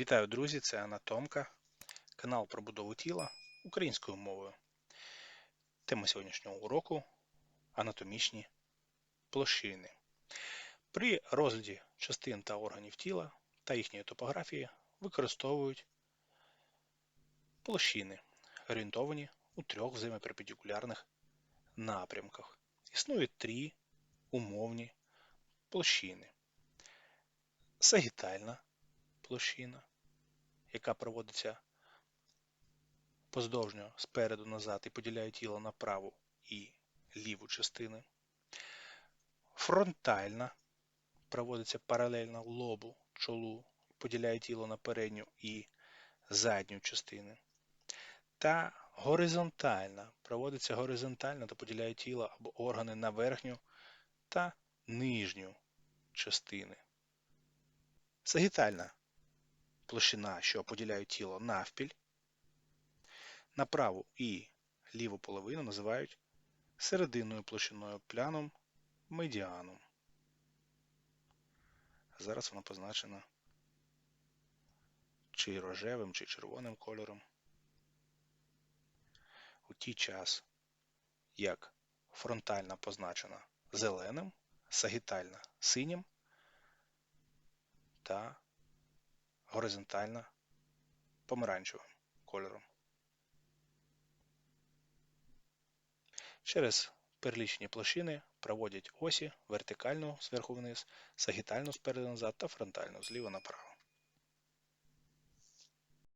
Вітаю, друзі! Це Анатомка, канал про будову тіла українською мовою. Тема сьогоднішнього уроку анатомічні площини. При розгляді частин та органів тіла та їхньої топографії використовують площини, орієнтовані у трьох взаємоперпендикулярних напрямках. Існують три умовні площини. Сагітальна площина, яка проводиться поздовжньо спереду назад і поділяє тіло на праву і ліву частини. Фронтальна проводиться паралельно лобу, чолу, поділяє тіло на передню і задню частини. Та горизонтальна проводиться горизонтально та поділяє тіло або органи на верхню та нижню частини. Сагітальна площина, що поділяє тіло навпіль. На праву і ліву половину називають серединною площиною пляном медіаном. Зараз вона позначена чи рожевим, чи червоним кольором. У ті час, як фронтальна позначена зеленим, сагітальна синім та горизонтальна помаранчевим кольором. Через перелічені площини проводять осі вертикальну зверху вниз, сагітальну спереду назад та фронтальну зліва направо.